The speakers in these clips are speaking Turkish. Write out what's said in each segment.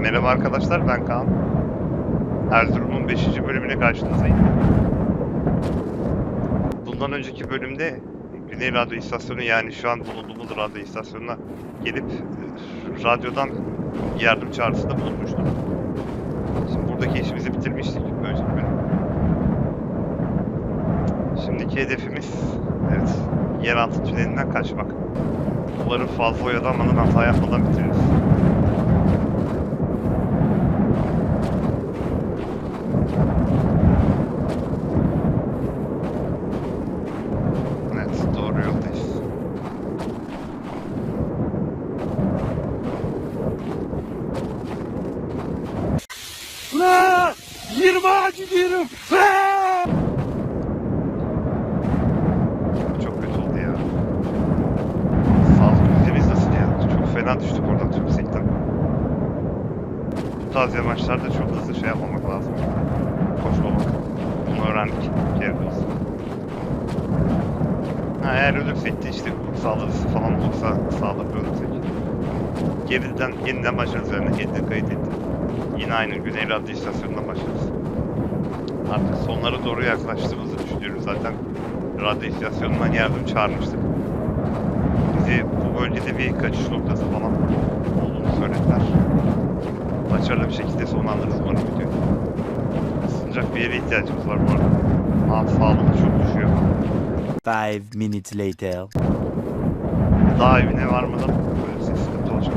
Merhaba arkadaşlar ben Kaan. Erzurum'un 5. bölümüne karşınızdayım. Bundan önceki bölümde Güney Radyo İstasyonu yani şu an bulunduğumuz radyo istasyonuna gelip e, radyodan yardım çağrısında bulunmuştum. Buradaki işimizi bitirmiştik önceki bölüm. Şimdiki hedefimiz evet yeraltı tünelinden kaçmak. Umarım fazla oyalanmadan hata yapmadan bitiririz. Evet, doğru yoldayız. Ulan! 20 ağacı diyorum. Çok kötü oldu ya. Sağlık düzeyimiz nasıl ya? Çok fena düştük oradan yüksekten. Bu tarz yamaçlarda çok hızlı şey yapmamak lazım. Koşmamak. Bunu öğrendik. Geri olsun. Ha, eğer ölürsek de işte saldırısı falan olursa sağlık ölürsek. Geriden yeniden başlarız üzerine yeniden kayıt ettim. Yine aynı Güney Radyo istasyonundan başlarız. Artık sonlara doğru yaklaştığımızı düşünüyorum zaten. Radyo istasyonundan yardım çağırmıştık. Bizi bu bölgede bir kaçış noktası falan olduğunu söylediler. Başarılı bir şekilde sonlandırırız umarım videoyu. Isınacak bir yere ihtiyacımız var bu arada. Aa sağlığımız çok düşüyor. Five minutes later. Daha evine varmadan böyle sıkıntı olacak.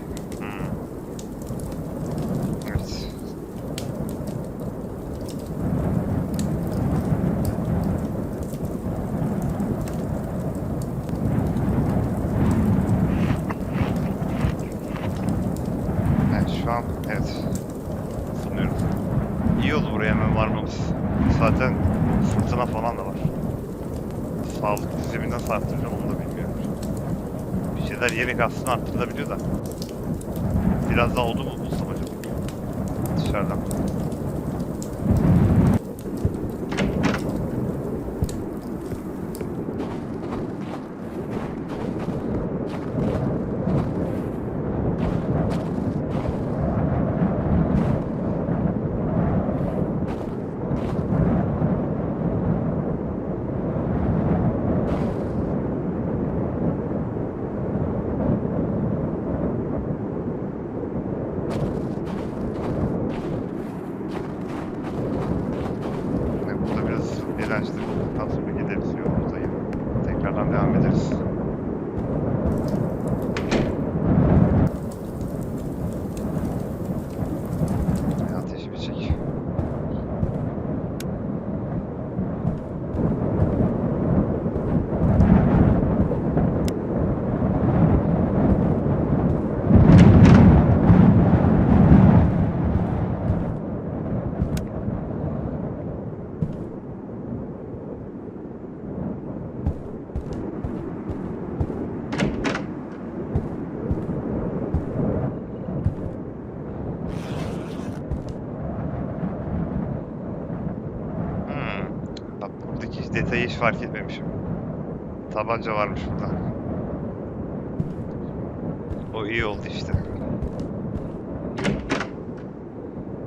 future. Bir şeyler yemek aslında arttırılabiliyor da. Biraz daha oldu mu bulsam acaba? Dışarıdan. Yani burada biraz eğlenceli olduktan sonra gideriz yolumuzdayım. Tekrardan devam ederiz. Ya ateşi bir çek. Hmm. Bak buradaki detayı hiç fark etmemişim. Tabanca varmış burada. O iyi oldu işte.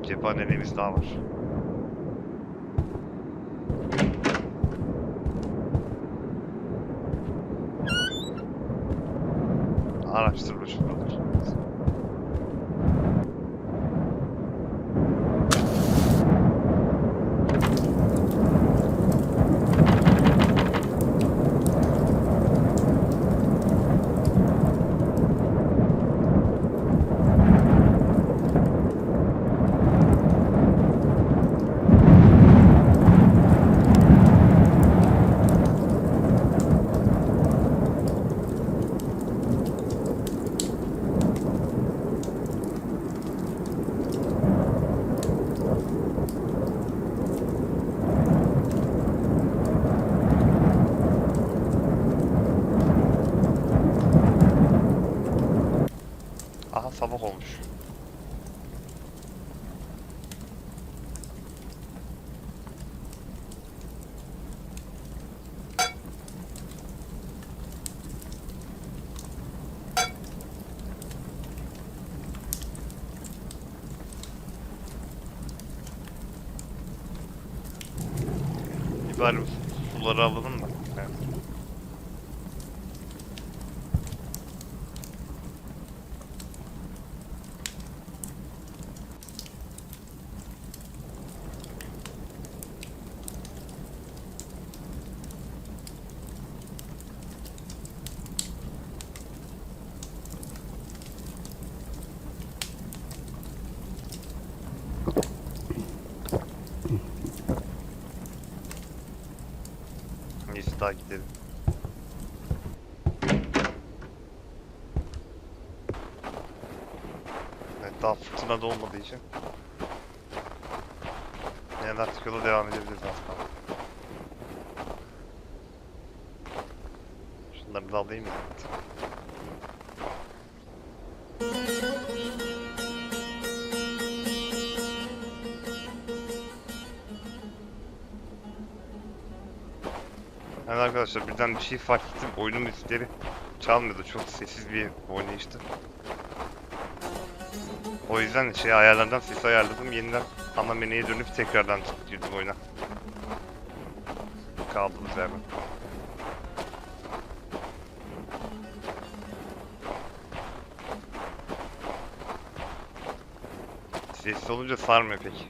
Cephaneliğimiz daha var. Araştırma şuralar. Bari suları alalım da. Evet. Neyse daha gidelim. Evet daha fırtına da olmadığı için. Yani artık yola devam edebiliriz aslında. Şunları da alayım mı? Arkadaşlar birden bir şey fark ettim. Oyunun müzikleri çalmıyordu. Çok sessiz bir oynayıştı. O yüzden şey ayarlardan ses ayarladım. Yeniden ana menüye dönüp tekrardan girdim oyuna. Kaldığımız yerden. Sessiz olunca sarmıyor pek.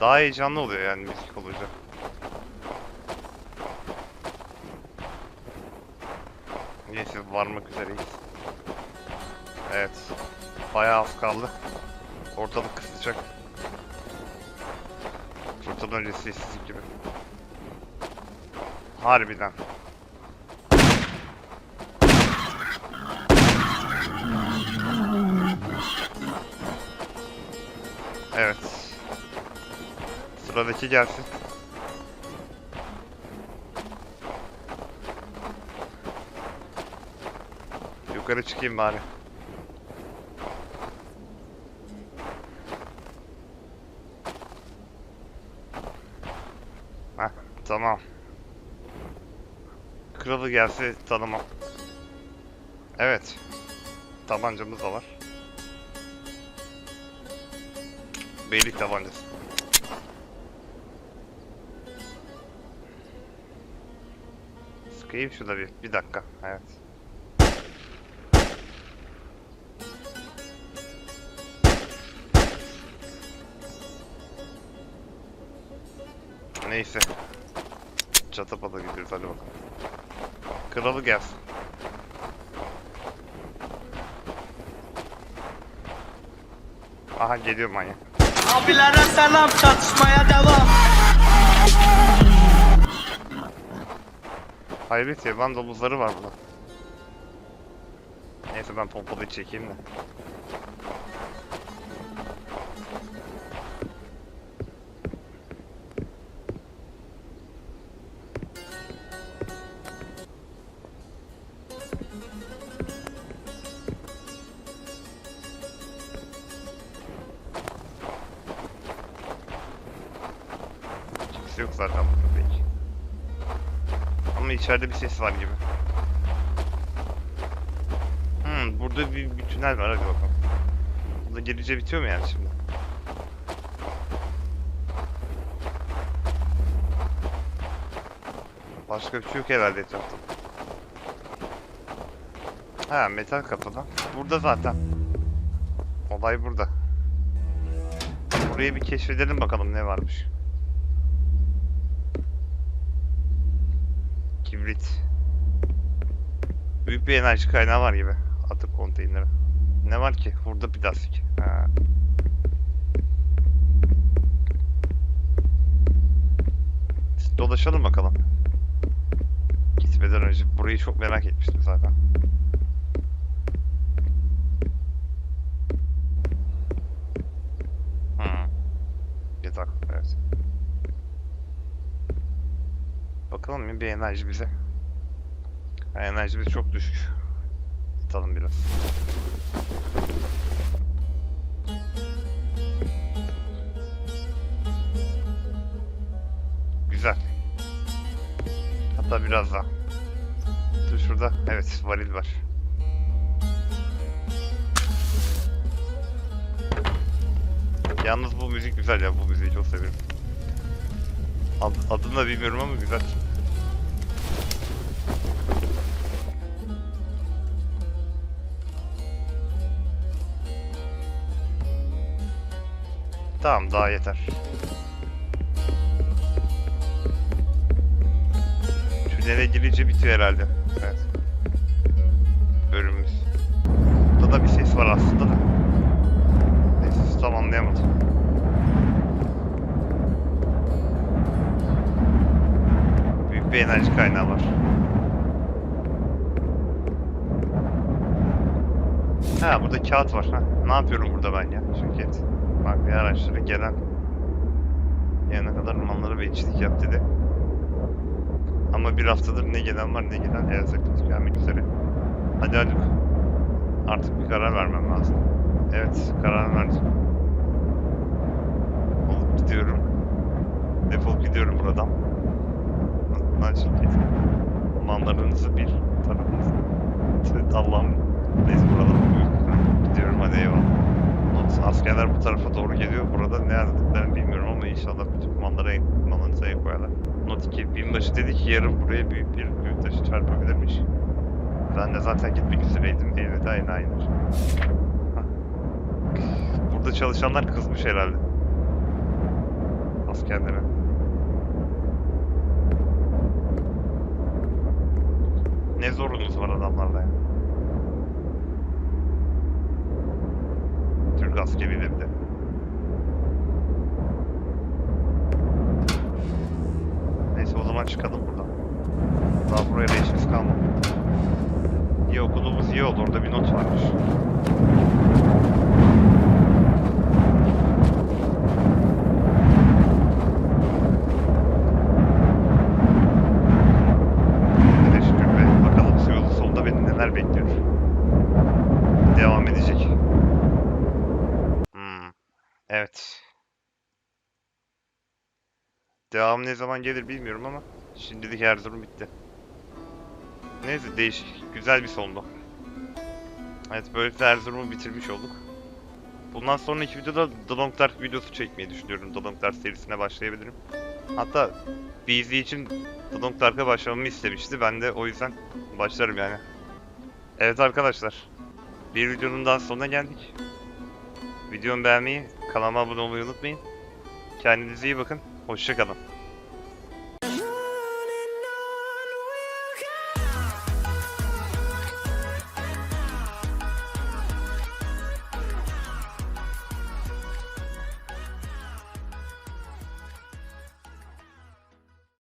Daha heyecanlı oluyor yani müzik olunca. Neyse varmak üzereyiz. Evet. Bayağı az kaldı. Ortalık kısacak. Fırtına öncesi sessizlik gibi. Harbiden. Evet. Sıradaki gelsin. Yukarı çıkayım bari. Heh, tamam. Kralı gelse tanımam. Evet. Tabancamız da var. Beylik tabancası. Sıkayım şurada bir. Bir dakika. Evet. Neyse. Çatapata gidiyoruz hadi bakalım. Kralı gelsin. Aha geliyor manyak. Abilere selam çatışmaya devam. Hayret ya ben domuzları var burada. Neyse ben pompalıyı çekeyim de. Kimse yok zaten. Ama içeride bir ses var gibi. Hmm, burada bir, bir tünel var hadi bakalım. Burada gelince bitiyor mu yani şimdi? Başka bir şey yok herhalde etrafta. Ha metal kapıda. Burada zaten. Olay burada. Burayı bir keşfedelim bakalım ne varmış. Kibrit. Büyük bir enerji kaynağı var gibi. Atık konteyneri. Ne var ki? Burada plastik. Ha. Dolaşalım bakalım. Gitmeden önce burayı çok merak etmiştim zaten. Hmm. Yatak, evet. Bakalım bir enerji bize. Ha, Enerjimiz çok düşük. Tutalım biraz. Güzel. Hatta biraz daha. Dur şurada. Evet varil var. Yalnız bu müzik güzel ya. Bu müziği çok seviyorum. Ad, adını da bilmiyorum ama güzel. Tamam daha yeter. Tünele girince bitiyor herhalde. Evet. Bölümümüz. Burada da bir ses var aslında da. Neyse tam anlayamadım. Büyük bir enerji kaynağı var. Ha burada kağıt var. Ha, ne yapıyorum burada ben ya? Şirket. Farklı araçları gelen yana kadar romanlara ve içlik yap dedi. Ama bir haftadır ne gelen var ne gelen Erzaklık gelmek üzere. Hadi Haluk. Artık bir karar vermem lazım. Evet, karar verdim. Olup gidiyorum. Defolup gidiyorum buradan. Lan şirket. Manlarınızı bir tarafınız. Evet, Allah'ım. Neyse buradan gidiyorum hadi eyvallah. Askerler bu tarafa doğru geliyor. Burada ne yazdıklarını bilmiyorum ama inşallah bütün manlara manlarınıza el koyarlar. Not 2. Binbaşı dedi ki yarın buraya büyük bir büyük taşı çarpabilirmiş. Ben de zaten gitmek üzereydim. Elveda enayiler. Burada çalışanlar kızmış herhalde. Askerlere. Ne zorunuz var adamlarla ya. Türk askeriyle bir de. Neyse o zaman çıkalım buradan. Daha buraya da işimiz kalmadı. İyi okuduğumuz iyi oldu. Orada bir not varmış. Evet. Devam ne zaman gelir bilmiyorum ama şimdilik Erzurum bitti. Neyse değişik, güzel bir sondu. Evet böylelikle Erzurum'u bitirmiş olduk. Bundan sonraki videoda The Long Dark videosu çekmeyi düşünüyorum. The Long Dark serisine başlayabilirim. Hatta BZ için The Long Dark'a başlamamı istemişti. Ben de o yüzden başlarım yani. Evet arkadaşlar. Bir videonun daha sonuna geldik. Videomu beğenmeyi, kanalıma abone olmayı unutmayın. Kendinize iyi bakın. Hoşçakalın.